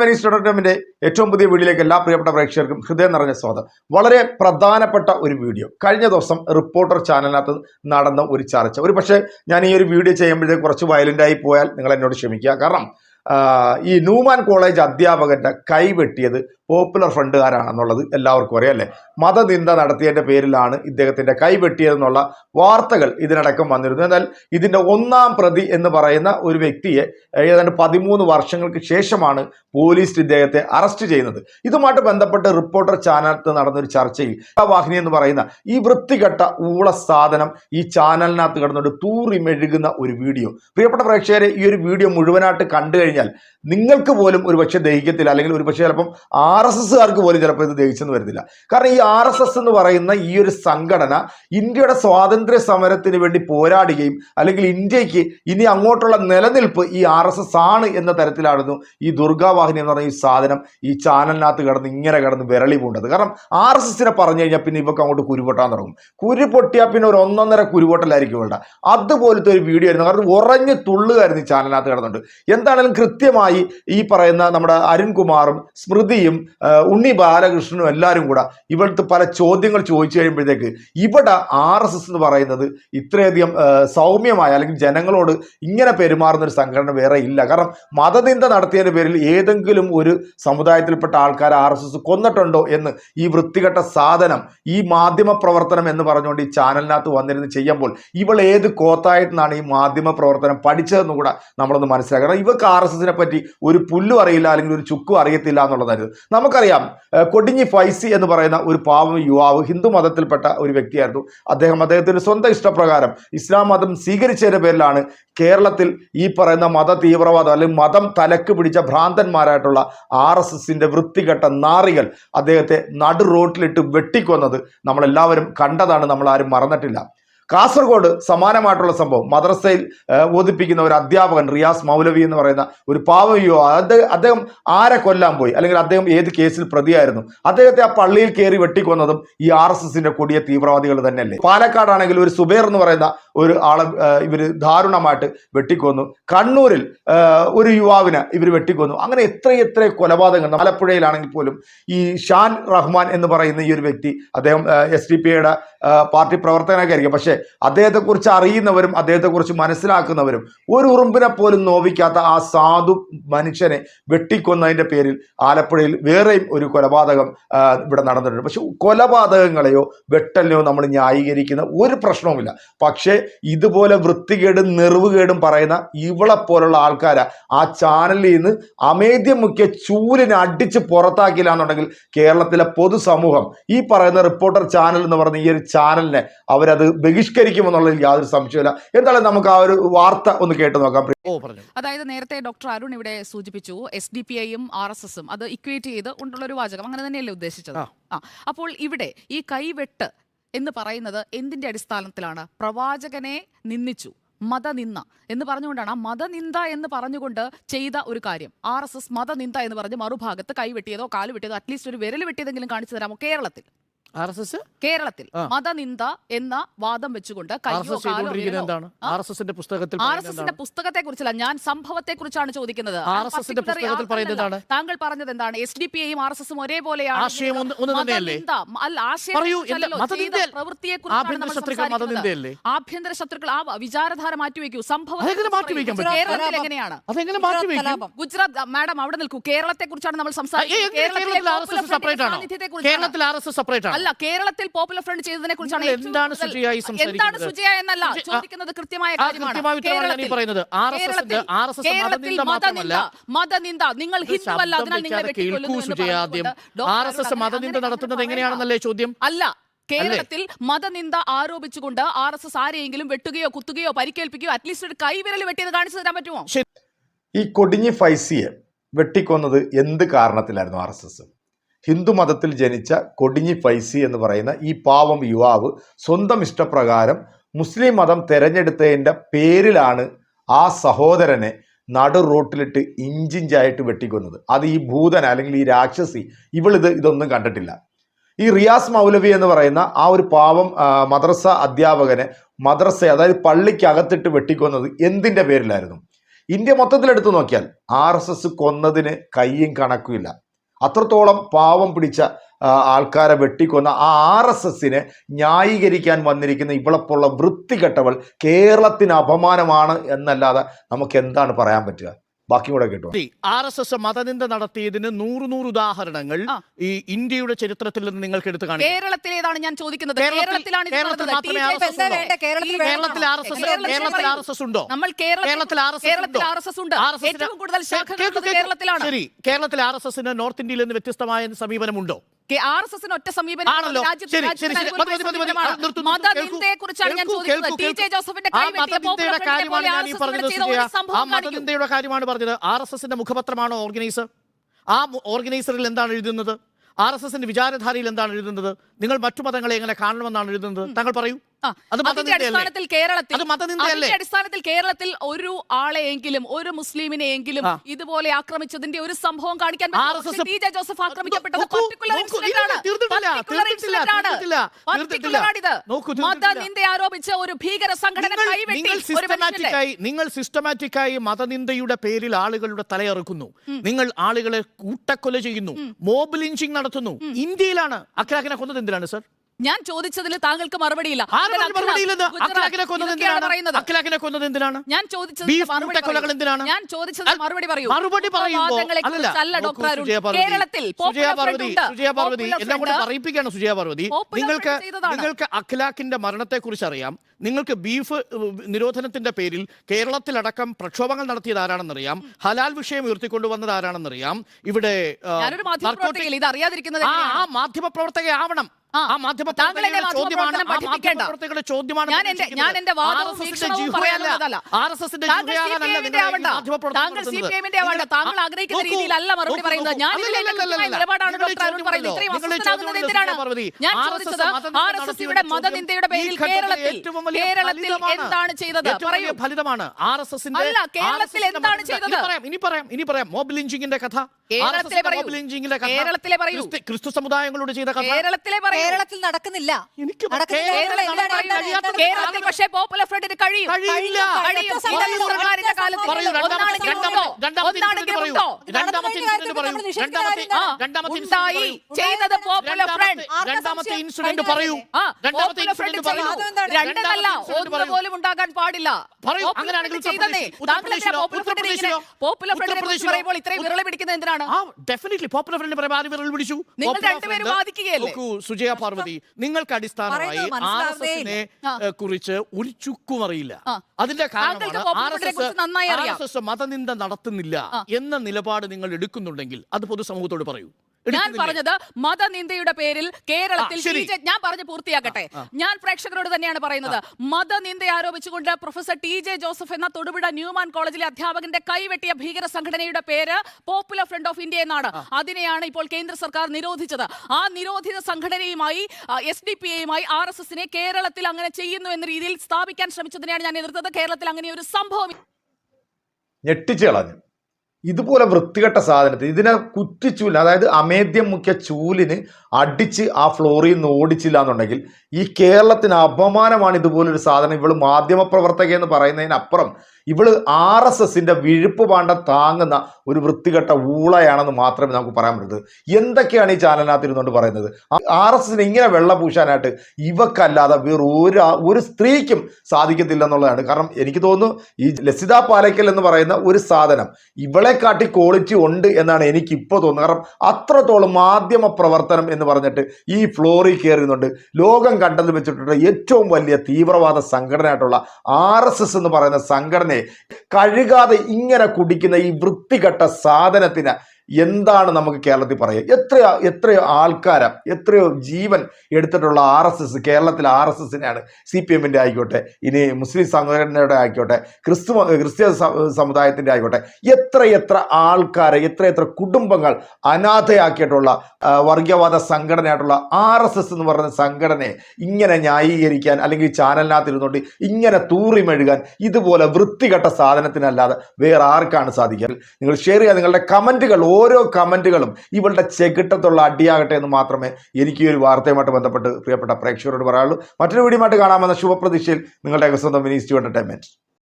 Many സ്റ്റുഡന്റമിന്റെ ഏറ്റവും പുതിയ വീഡിയോയിലേക്ക് എല്ലാ പ്രിയപ്പെട്ട പ്രേക്ഷകർക്കും ഹൃദയം നിറഞ്ഞ സ്വാഗതം. വളരെ പ്രധാനപ്പെട്ട ഒരു വീഡിയോ. കഴിഞ്ഞ ദിവസം റിപ്പോർട്ടർ ചാനലിനകത്ത് നടന്ന ഒരു ചർച്ച. ഒരു പക്ഷേ ഞാൻ ഈ ഒരു വീഡിയോ ചെയ്യുമ്പോഴത്തേക്ക് കുറച്ച് വയലന്റായി പോയാൽ നിങ്ങൾ എന്നോട് ക്ഷമിക്കുക. കാരണം ഈ ന്യൂമാൻ കോളേജ് അധ്യാപകന്റെ കൈ വെട്ടിയത് പോപ്പുലർ ഫ്രണ്ടുകാരാണെന്നുള്ളത് എല്ലാവർക്കും അറിയാം അല്ലേ? മതനിന്ദ നടത്തിയതിന്റെ പേരിലാണ് ഇദ്ദേഹത്തിന്റെ കൈവെട്ടിയതെന്നുള്ള വാർത്തകൾ ഇതിനടക്കം വന്നിരുന്നു. എന്നാൽ ഇതിന്റെ ഒന്നാം പ്രതി എന്ന് പറയുന്ന ഒരു വ്യക്തിയെ ഏതാണ്ട് പതിമൂന്ന് വർഷങ്ങൾക്ക് ശേഷമാണ് പോലീസ് ഇദ്ദേഹത്തെ അറസ്റ്റ് ചെയ്യുന്നത്. ഇതുമായിട്ട് ബന്ധപ്പെട്ട് റിപ്പോർട്ടർ ചാനലിനകത്ത് നടന്നൊരു ചർച്ചയിൽ വാഹിനി എന്ന് പറയുന്ന ഈ വൃത്തികെട്ട ഊള സാധനം ഈ ചാനലിനകത്ത് കിടന്നുകൊണ്ട് തൂറി മെഴുകുന്ന ഒരു വീഡിയോ. പ്രിയപ്പെട്ട പ്രേക്ഷകരെ ഈ ഒരു വീഡിയോ മുഴുവനായിട്ട് കണ്ടു കഴിഞ്ഞാൽ നിങ്ങൾക്ക് പോലും ഒരു പക്ഷേ ദഹിക്കത്തില്ല അല്ലെങ്കിൽ ഒരു പക്ഷേ ചിലപ്പം ആർ എസ് എസ്സുകാർക്ക് പോലും ചിലപ്പോൾ ഇത് ദഹിച്ചെന്ന് വരുന്നില്ല. കാരണം ഈ ആർ എസ് എസ് എന്ന് പറയുന്ന ഈ ഒരു സംഘടന ഇന്ത്യയുടെ സ്വാതന്ത്ര്യ സമരത്തിന് വേണ്ടി പോരാടുകയും അല്ലെങ്കിൽ ഇന്ത്യയ്ക്ക് ഇനി അങ്ങോട്ടുള്ള നിലനിൽപ്പ് ഈ ആർ എസ് എസ് ആണ് എന്ന തരത്തിലായിരുന്നു ഈ ദുർഗാവാഹിനി എന്ന് പറയുന്ന ഈ സാധനം ഈ ചാനലിനകത്ത് കിടന്ന് ഇങ്ങനെ കിടന്ന് വിരളി പൂണ്ടത് കാരണം ആർ എസ് എസിനെ പറഞ്ഞു കഴിഞ്ഞാൽ പിന്നെ ഇവർക്ക് അങ്ങോട്ട് കുരുപൊട്ടാൻ തുടങ്ങും. കുരു പൊട്ടിയാൽ പിന്നെ ഒരു ഒന്നൊന്നര കുരുപൊട്ടലായിരിക്കും ഇവളുടെ. അതുപോലത്തെ ഒരു വീഡിയോ ആയിരുന്നു. കാരണം ഉറഞ്ഞു തുള്ളുകായിരുന്നു ഈ ചാനലിനകത്ത് കിടന്നുണ്ട് എന്താണെങ്കിലും കൃത്യമായി ഈ പറയുന്ന നമ്മുടെ അരുൺകുമാറും സ്മൃതിയും ഉണ്ണി ബാലകൃഷ്ണനും എല്ലാവരും കൂടെ ഇവിടുത്തെ പല ചോദ്യങ്ങൾ ചോദിച്ചു കഴിയുമ്പോഴത്തേക്ക് ഇവിടെ ആർ എസ് എസ് എന്ന് പറയുന്നത് ഇത്രയധികം സൗമ്യമായ അല്ലെങ്കിൽ ജനങ്ങളോട് ഇങ്ങനെ പെരുമാറുന്ന ഒരു സംഘടന വേറെ ഇല്ല. കാരണം മതനിന്ദ നടത്തിയതിന്റെ പേരിൽ ഏതെങ്കിലും ഒരു സമുദായത്തിൽപ്പെട്ട ആൾക്കാർ ആർ എസ് എസ് കൊന്നിട്ടുണ്ടോ എന്ന് ഈ വൃത്തികെട്ട സാധനം ഈ മാധ്യമ പ്രവർത്തനം എന്ന് പറഞ്ഞുകൊണ്ട് ഈ ചാനലിനകത്ത് വന്നിരുന്ന് ചെയ്യുമ്പോൾ ഇവൾ ഏത് കോത്തായിട്ടാണ് ഈ മാധ്യമ പ്രവർത്തനം പഠിച്ചതെന്ന് കൂടെ നമ്മളൊന്ന് മനസ്സിലാക്കണം. ഇവർക്ക് ആർ എസ് എസിനെ പറ്റി ഒരു പുല്ലും അറിയില്ല അല്ലെങ്കിൽ ഒരു ചുക്കും അറിയത്തില്ല എന്നുള്ളതായിരുന്നു. നമുക്കറിയാം കൊടിഞ്ഞി ഫൈസി എന്ന് പറയുന്ന ഒരു പാവം യുവാവ് ഹിന്ദു മതത്തിൽപ്പെട്ട ഒരു വ്യക്തിയായിരുന്നു. അദ്ദേഹം അദ്ദേഹത്തിന്റെ സ്വന്തം ഇഷ്ടപ്രകാരം ഇസ്ലാം മതം സ്വീകരിച്ചതിന്റെ പേരിലാണ് കേരളത്തിൽ ഈ പറയുന്ന മത തീവ്രവാദം അല്ലെങ്കിൽ മതം തലക്ക് പിടിച്ച ഭ്രാന്തന്മാരായിട്ടുള്ള ആർ എസ് എസിന്റെ വൃത്തികെട്ട നാറികൾ അദ്ദേഹത്തെ നടു റോട്ടിലിട്ട് വെട്ടിക്കൊന്നത് നമ്മളെല്ലാവരും കണ്ടതാണ് നമ്മൾ ആരും മറന്നിട്ടില്ല. കാസർഗോഡ് സമാനമായിട്ടുള്ള സംഭവം. മദ്രസയിൽ ബോധിപ്പിക്കുന്ന ഒരു അധ്യാപകൻ റിയാസ് മൗലവി എന്ന് പറയുന്ന ഒരു പാവയോ അദ്ദേഹം ആരെ കൊല്ലാൻ പോയി? അല്ലെങ്കിൽ അദ്ദേഹം ഏത് കേസിൽ പ്രതിയായിരുന്നു? അദ്ദേഹത്തെ ആ പള്ളിയിൽ കയറി വെട്ടിക്കൊന്നതും ഈ ആർ എസ് എസിന്റെ കൊടിയ തീവ്രവാദികൾ തന്നെയല്ലേ? പാലക്കാടാണെങ്കിൽ ഒരു സുബേർ എന്ന് പറയുന്ന ഒരു ആളെ ഇവർ ദാരുണമായിട്ട് വെട്ടിക്കൊന്നു. കണ്ണൂരിൽ ഒരു യുവാവിനെ ഇവർ വെട്ടിക്കൊന്നു. അങ്ങനെ എത്ര എത്ര കൊലപാതകങ്ങൾ ആലപ്പുഴയിലാണെങ്കിൽ പോലും ഈ ഷാൻ റഹ്മാൻ എന്ന് പറയുന്ന ഈ ഒരു വ്യക്തി അദ്ദേഹം എസ് ഡി പാർട്ടി പ്രവർത്തകനൊക്കെ ആയിരിക്കും പക്ഷേ അദ്ദേഹത്തെക്കുറിച്ച് അറിയുന്നവരും അദ്ദേഹത്തെക്കുറിച്ച് മനസ്സിലാക്കുന്നവരും ഒരു ഉറുമ്പിനെ പോലും നോവിക്കാത്ത ആ സാധു മനുഷ്യനെ വെട്ടിക്കൊന്നതിന്റെ പേരിൽ ആലപ്പുഴയിൽ വേറെയും ഒരു കൊലപാതകം ഇവിടെ നടന്നിട്ടുണ്ട്. പക്ഷെ കൊലപാതകങ്ങളെയോ വെട്ടലിനെയോ നമ്മൾ ന്യായീകരിക്കുന്ന ഒരു പ്രശ്നവുമില്ല. പക്ഷേ ഇതുപോലെ വൃത്തികേടും നിറവുകേടും പറയുന്ന ഇവളെ പോലുള്ള ആൾക്കാരെ ആ ചാനലിൽ നിന്ന് അമേദ്യം മുഖ്യ ചൂലിനെ അടിച്ച് പുറത്താക്കില്ല എന്നുണ്ടെങ്കിൽ കേരളത്തിലെ പൊതുസമൂഹം ഈ പറയുന്ന റിപ്പോർട്ടർ ചാനൽ എന്ന് പറയുന്ന ഈ ഒരു ചാനലിനെ അവരത് ബഹിഷ്കരിക്കുമെന്നുള്ളതിൽ യാതൊരു സംശയമില്ല എന്തായാലും നമുക്ക് ആ ഒരു വാർത്ത ഒന്ന് കേട്ട് നോക്കാം. ഓ പറഞ്ഞു. അതായത് നേരത്തെ ഡോക്ടർ അരുൺ ഇവിടെ സൂചിപ്പിച്ചു എസ് ഡി പി ഐയും ആർ എസ് എസും അത് ഇക്വേറ്റ് ചെയ്ത് ഉണ്ടുള്ള ഒരു വാചകം. അങ്ങനെ തന്നെയല്ലേ ഉദ്ദേശിച്ചത്? ആ. ആ. അപ്പോൾ ഇവിടെ ഈ കൈവെട്ട് എന്ന് പറയുന്നത് എന്തിന്റെ അടിസ്ഥാനത്തിലാണ്? പ്രവാചകനെ നിന്ദിച്ചു മതനിന്ദ എന്ന് പറഞ്ഞുകൊണ്ടാണ്. ആ മതനിന്ദ എന്ന് പറഞ്ഞുകൊണ്ട് ചെയ്ത ഒരു കാര്യം. ആർ എസ് എസ് മതനിന്ദ എന്ന് പറഞ്ഞ് മറുഭാഗത്ത് കൈവെട്ടിയതോ കാൽ വെട്ടിയതോ അറ്റ്ലീസ്റ്റ് ഒരു വിരൽ വെട്ടിയതെങ്കിലും കാണിച്ചു തരാമോ കേരളത്തിൽ? R S S? കേരളത്തിൽ മതനിന്ദ എന്ന വാദം വെച്ചുകൊണ്ട് ആർ എസ്? എസിന്റെ പുസ്തകത്തിൽ ആർ പറയുന്നത് എസ് എസിന്റെ പുസ്തകത്തെ കുറിച്ചല്ല ഞാൻ സംഭവത്തെ കുറിച്ചാണ് ചോദിക്കുന്നത് ആർ എസ് എസിന്റെ പുസ്തകത്തിൽ ആ- പറയുന്നത് എന്താണ്? താങ്കൾ പറഞ്ഞത് എന്താണ്? എസ് ഡി പി ഐയും ആർ എസ് എസും ഒരേപോലെയാണ് ആശയം ഒന്ന്- തന്നെയല്ലേ? അല്ല ആശയം ആഭ്യന്തര ശത്രുക്കൾ മതനിന്ദയല്ലേ? ആഭ്യന്തര ശത്രുക്കൾ ആ വിചാരധാര മാറ്റിവെക്കൂ. സംഭവം? കേരളത്തിൽ എങ്ങനെയാണ്? അതെങ്ങനെ മാറ്റി വയ്ക്കും ഗുജറാത്ത് മാഡം അവിടെ നിൽക്കൂ. കേരളത്തെ കുറിച്ചാണ് നമ്മൾ സംസാരിക്കുന്നത്. കേരളത്തിൽ ആർ എസ് എസ് സെപ്പറേറ്റ് ആണോ? അല്ല കേരളത്തിൽ പോപ്പുലർ ഫ്രണ്ട് ചെയ്തതിനെ കുറിച്ചാണ് എന്താണ് സുജയ ഈ എന്താണ് സുജയ എന്നല്ല ചോദിക്കുന്നത് കൃത്യമായ കാര്യമാണ്. കേരളത്തിൽ- മതനിന്ദ മതനിന്ദ നിങ്ങൾ ഇത് ഹിന്ദു അല്ല ശബ്ദം അതിനാൽ നിങ്ങളെ വെട്ടിക്കൊല്ലുന്നു മതനിന്ദ നടത്തുന്നത് എങ്ങനെയാണെന്നല്ലേ ചോദ്യം? അല്ല കേരളത്തിൽ മതനിന്ദ ആരോപിച്ചുകൊണ്ട് ആർ എസ് എസ് ആരെയെങ്കിലും വെട്ടുകയോ കുത്തുകയോ പരിക്കേൽപ്പിക്കുകയോ അറ്റ്ലീസ്റ്റ് ഒരു കൈവിരൽ വെട്ടിയത് കാണിച്ചു തരാൻ പറ്റുമോ? ഈ കൊടിഞ്ഞി ഫൈസിയെ വെട്ടിക്കൊന്നത് എന്ത് കാരണത്തിലായിരുന്നു ആർ എസ് എസ്? ഹിന്ദു മതത്തിൽ ജനിച്ച കൊടിഞ്ഞി ഫൈസി എന്ന് പറയുന്ന ഈ പാവം യുവാവ് സ്വന്തം ഇഷ്ടപ്രകാരം മുസ്ലിം മതം തെരഞ്ഞെടുത്തതിന്റെ പേരിലാണ് ആ സഹോദരനെ നടു റോട്ടിലിട്ട് ഇഞ്ചിഞ്ചായിട്ട് വെട്ടിക്കൊന്നത്. അത് ഈ ഭൂതൻ അല്ലെങ്കിൽ ഈ രാക്ഷസി ഇവളിത് ഇതൊന്നും കണ്ടിട്ടില്ല. ഈ റിയാസ് മൗലവി എന്ന് പറയുന്ന ആ ഒരു പാവം മദ്രസ അധ്യാപകനെ മദ്രസ അതായത് പള്ളിക്കകത്തിട്ട് വെട്ടിക്കൊന്നത് എന്തിന്റെ പേരിലായിരുന്നു? ഇന്ത്യ മൊത്തത്തിലെടുത്ത് നോക്കിയാൽ ആർ എസ് എസ് കൊന്നതിന് കയ്യും കണക്കുമില്ല അത്രത്തോളം പാവം പിടിച്ച ആൾക്കാരെ വെട്ടിക്കൊന്ന ആ ആർ എസ് എസിനെ ന്യായീകരിക്കാൻ വന്നിരിക്കുന്ന ഇവളെപ്പോലുള്ള വൃത്തികെട്ടവൾ കേരളത്തിന് അപമാനമാണ് എന്നല്ലാതെ നമുക്ക് എന്താണ് പറയാൻ പറ്റുക? ബാക്കി കൂടെ കേട്ടോ. ആർ എസ് എസ് മതനിന്ദ നടത്തിയതിന് നൂറ് നൂറ് ഉദാഹരണങ്ങൾ ഈ ഇന്ത്യയുടെ ചരിത്രത്തിൽ നിന്ന് നിങ്ങൾക്ക് എടുത്ത് കാണിക്കാം. കേരളത്തിലേതാണ് ഞാൻ ചോദിക്കുന്നത്. കേരളത്തിൽ- ഉണ്ടോ? വേണ്ട, കേരളത്തിൽ കേരളത്തിൽ ആർ എസ് എസ് കേരളത്തിൽ കേരളത്തിൽ ആർ എസ് എസ് ഉണ്ടോ? നമ്മൾ കേരളത്തിൽ കേരളത്തിൽ ആർ എസ് എസ് കേരളത്തിൽ ആർ എസ് എസ് ഉണ്ട്. ഏറ്റവും കൂടുതൽ ശാഖകൾ കേരളത്തിലാണ്. ശരി കേരളത്തിൽ ആർ എസ് എസിന് നോർത്ത് ഇന്ത്യയിൽ നിന്ന് വ്യത്യസ്തമായ സമീപനമുണ്ടോ? ആർ എസ് എസിന് ഒറ്റ സമീപനം ആണല്ലോ. ശരി ശരി ശരി. അനുകൂലമായ മതി മതി മതി സമീപനമാണ്. ആ, നിർത്തൂ, നിർത്തൂ. മതനിന്ദയെ കുറിച്ചാണ് ഞാൻ കേൾക്കൂ, ചോദിക്കുന്നത്. ടി ജെ ജോസഫിന്റെ ആ മതനിന്ദയുടെ കാര്യമാണ് ഞാൻ ഈ പറഞ്ഞത് സുജയ. ആ മതനിന്ദയുടെ കാര്യമാണ് പറഞ്ഞത്. ആർ എസ് എസിന്റെ മുഖപത്രമാണോ ഓർഗനൈസർ? ആ ഓർഗനൈസറിൽ എന്താണ് എഴുതുന്നത്? ആർ എസ് എസിന്റെ വിചാരധാരയിൽ എന്താണ് എഴുതുന്നത്? നിങ്ങൾ മറ്റു മതങ്ങളെ എങ്ങനെ കാണണമെന്നാണ് എഴുതുന്നത്? താങ്കൾ പറയൂ. അത് അതിന്റെ അടിസ്ഥാനത്തിൽ കേരളത്തിൽ? അതിന്റെ അടിസ്ഥാനത്തിൽ കേരളത്തിൽ ഒരു ആളെയെങ്കിലും ഒരു മുസ്ലിമിനെയെങ്കിലും. ഇതുപോലെ ആക്രമിച്ചതിന്റെ ഒരു സംഭവം കാണിക്കാൻ ടി ജെ ജോസഫ് ആക്രമിക്കപ്പെട്ടത് തീർന്നിട്ടില്ല. മതനിന്ദ ആരോപിച്ച് ഒരു ഭീകര സംഘടന നിങ്ങൾ- സിസ്റ്റമാറ്റിക്കായി മതനിന്ദയുടെ പേരിൽ ആളുകളുടെ തലയറുക്കുന്നു. നിങ്ങൾ ആളുകളെ കൂട്ടക്കൊല ചെയ്യുന്നു. മോബ് ലിഞ്ചിങ് നടത്തുന്നു. ഇന്ത്യയിലാണ് അഖിലാഖിനെ കൊന്നത് എന്തിനാണ് സർ ഞാൻ ചോദിച്ചതിൽ താങ്കൾക്ക് മറുപടിയില്ല. ഞാൻ ചോദിച്ചത്. ഞാൻ ചോദിച്ചത് മറുപടി പറയൂ. മറുപടി അല്ലല്ല, ഡോക്ടർ അരുൺ. കേരളത്തിൽ സുജയ പാർവതി സുജയ പാർവതി നിങ്ങൾക്ക്. നിങ്ങൾക്ക് അഖിലാഖിന്റെ മരണത്തെക്കുറിച്ച് അറിയാം നിങ്ങൾക്ക് ബീഫ് നിരോധനത്തിന്റെ പേരിൽ കേരളത്തിലടക്കം പ്രക്ഷോഭങ്ങൾ നടത്തിയത് ആരാണെന്നറിയാം ഹലാൽ വിഷയം ഉയർത്തിക്കൊണ്ടുവന്നത് ആരാണെന്നറിയാം. ഇവിടെ ആ, മാധ്യമ അറിയാതിരിക്കുന്നത് ആ മാധ്യമ താങ്കൾ ആഗ്രഹിക്കുന്ന രീതിയിലല്ല മറുപടി പറയുന്നത്. ഞാൻ നിലപാടാണ് ഡോക്ടർ അരുൺ പറയുന്നത്. ഇത്രയും അസ്വസ്ഥനാകുന്നത് എന്തിനാണ്? ഞാൻ ചോദിച്ചത് ആർ എസ് എസ് മതനിന്ദയുടെ പേരിൽ കേരളത്തിൽ കേരളത്തിൽ എന്താണ് ചെയ്തത്? പറയൂ. ഫലിതമാണ് ആർ എസ് എസിന്റെ അല്ല, കേരളത്തിൽ എന്താണ് ചെയ്തത്? പറയാം ഇനി പറയാം. ഇനി പറയാം. മോബ് ലിഞ്ചിങ്ങിന്റെ കഥ. കേരളത്തിലെ പറയൂ. കേരളത്തിലെ പറയൂ. ക്രിസ്തു സമുദായങ്ങളോട് ചെയ്ത കേരളത്തിലെ പറയൂ. കേരളത്തിൽ നടക്കുന്നില്ല. എനിക്ക്. കേരളത്തിൽ പക്ഷേ പോപ്പുലർ ഫ്രണ്ടിന് കഴിയും. കഴിയില്ല. സർക്കാരിന്റെ. ചെയ്തത് പോപ്പുലർ ഫ്രണ്ട് രണ്ടാമത്തെ ഇൻസിഡന്റ് പറയൂ. രണ്ടാമത്തെ ഇൻസിഡന്റ് പറയൂ. രണ്ടെന്നല്ല രണ്ടാമത്തെ ഇൻസിഡന്റ് ഒന്ന് പോലും ഉണ്ടാകാൻ പാടില്ല. പറയൂ. പോപ്പുലർ അങ്ങനെയാണെങ്കിൽ ചെയ്തതേ. കുറിച്ച് പറയുമ്പോൾ ഇത്രയും വിരളി പിടിക്കുന്നത് എന്തിനാണ്? ആ ഡെഫിനറ്റ്ലി പോപ്പുലർ ഫ്രണ്ട് പറയുമ്പോൾ ആര് വിരൽ പിടിച്ചു. നിങ്ങൾ രണ്ടുപേരും വാദിക്കുകയല്ലേ? നോക്കൂ സുജയ പാർവതി നിങ്ങൾക്ക് അടിസ്ഥാനമായി ആർ എസ് എസിനെ. കുറിച്ച് ഒരു ചുക്കും അറിയില്ല. അതിന്റെ കാരണം കാരണമാണ് ആർ എസ് എസ് മതനിന്ദ നടത്തുന്നില്ല എന്ന നിലപാട് നിങ്ങൾ എടുക്കുന്നുണ്ടെങ്കിൽ അത് പൊതുസമൂഹത്തോട് പറയൂ. ഞാൻ? പറഞ്ഞത് മതനിന്ദയുടെ പേരിൽ കേരളത്തിൽ ഞാൻ പറഞ്ഞ് പൂർത്തിയാക്കട്ടെ. ഞാൻ പ്രേക്ഷകരോട് തന്നെയാണ് പറയുന്നത്. മതനിന്ദ ആരോപിച്ചുകൊണ്ട് പ്രൊഫസർ ടി ജെ ജോസഫ് എന്ന തൊടുപുഴ ന്യൂമാൻ കോളേജിലെ അധ്യാപകന്റെ കൈവെട്ടിയ ഭീകര സംഘടനയുടെ പേര് പോപ്പുലർ ഫ്രണ്ട് ഓഫ് ഇന്ത്യ എന്നാണ്. അതിനെയാണ് ഇപ്പോൾ കേന്ദ്ര സർക്കാർ നിരോധിച്ചത്. ആ നിരോധിത സംഘടനയുമായി എസ് ഡി പി എയുമായി ആർ എസ് എസിനെ കേരളത്തിൽ അങ്ങനെ ചെയ്യുന്നു എന്ന രീതിയിൽ സ്ഥാപിക്കാൻ ശ്രമിച്ചതിനെയാണ് ഞാൻ എതിർത്തത്. കേരളത്തിൽ അങ്ങനെ ഒരു സംഭവം ഞെട്ടിച്ചു കളഞ്ഞു. ഇതുപോലെ വൃത്തികെട്ട സാധനത്തിൽ ഇതിനെ കുറ്റിച്ചൂൽ അതായത് അമേദ്യം മുഖ്യ ചൂലിന് അടിച്ച് ആ ഫ്ലോറിൽ നിന്ന് ഓടിച്ചില്ല എന്നുണ്ടെങ്കിൽ ഈ കേരളത്തിന് അപമാനമാണ് ഇതുപോലൊരു സാധനം. ഇവൾ മാധ്യമപ്രവർത്തക എന്ന് പറയുന്നതിനപ്പുറം ഇവൾ ആർ എസ് എസിന്റെ വിഴുപ്പ് പാണ്ഡം താങ്ങുന്ന ഒരു വൃത്തികെട്ട ഊളയാണെന്ന് മാത്രമേ നമുക്ക് പറയാൻ പറ്റൂ. എന്തൊക്കെയാണ് ഈ ചാനലിനകത്ത് ഇരുന്നുകൊണ്ട് പറയുന്നത്? ആർ എസ് എസിന് ഇങ്ങനെ വെള്ളം പൂശാനായിട്ട് ഇവക്കല്ലാതെ വേറെ ഒരു ഒരു സ്ത്രീക്കും സാധിക്കത്തില്ല എന്നുള്ളതാണ്. കാരണം എനിക്ക് തോന്നുന്നു ഈ ലസിത പാലയ്ക്കൽ എന്ന് പറയുന്ന ഒരു സാധനം ഇവളെ കാട്ടി ക്വാളിറ്റി ഉണ്ട് എന്നാണ് എനിക്ക് ഇപ്പോൾ തോന്നുന്നത്. കാരണം അത്രത്തോളം മാധ്യമ പ്രവർത്തനം എന്ന് പറഞ്ഞിട്ട് ഈ ഫ്ലോറിൽ കയറുന്നുണ്ട് ലോകം കണ്ടതിൽ വെച്ചിട്ടുള്ള ഏറ്റവും വലിയ തീവ്രവാദ സംഘടനയായിട്ടുള്ള ആർ എന്ന് പറയുന്ന സംഘടനയെ കഴുകാതെ ഇങ്ങനെ കുടിക്കുന്ന ഈ വൃത്തികെട്ട സാധനത്തിന് എന്താണ് നമുക്ക് കേരളത്തിൽ പറയുക? എത്രയോ എത്രയോ ആൾക്കാര എത്രയോ ജീവൻ എടുത്തിട്ടുള്ള ആർ എസ് എസ് കേരളത്തിൽ ആർ എസ് എസിനെയാണ് സി പി എമ്മിന്റെ ആയിക്കോട്ടെ ഇനി മുസ്ലിം സംഘടനയുടെ ആയിക്കോട്ടെ ക്രിസ്തു ക്രിസ്ത്യ സമുദായത്തിന്റെ ആയിക്കോട്ടെ എത്ര എത്ര ആൾക്കാരെ എത്ര എത്ര കുടുംബങ്ങൾ അനാഥയാക്കിയിട്ടുള്ള വർഗീയവാദ സംഘടനയായിട്ടുള്ള ആർ എസ് എസ് എന്ന് പറയുന്ന സംഘടനയെ ഇങ്ങനെ ന്യായീകരിക്കാൻ അല്ലെങ്കിൽ ചാനലിനകത്ത് ഇരുന്നുകൊണ്ട് ഇങ്ങനെ തൂറി മെഴുകാൻ ഇതുപോലെ വൃത്തികെട്ട സാധനത്തിനല്ലാതെ വേറെ ആർക്കാണ് സാധിക്കുക? നിങ്ങൾ ഷെയർ ചെയ്യുക നിങ്ങളുടെ കമന്റുകൾ ഓരോ കമന്റുകളും ഇവളുടെ ചെകിട്ടത്തുള്ള അടിയാകട്ടെ എന്ന് മാത്രമേ എനിക്ക് ഈ ഒരു വാർത്തയുമായിട്ട് ബന്ധപ്പെട്ട് പ്രിയപ്പെട്ട പ്രേക്ഷകരോട് പറയാനുള്ളൂ. മറ്റൊരു വീഡിയോ കാണാമെന്ന ശുഭപ്രതീക്ഷയിൽ നിങ്ങളുടെ സ്വന്തം ടു എന്റർടൈൻമെന്റ്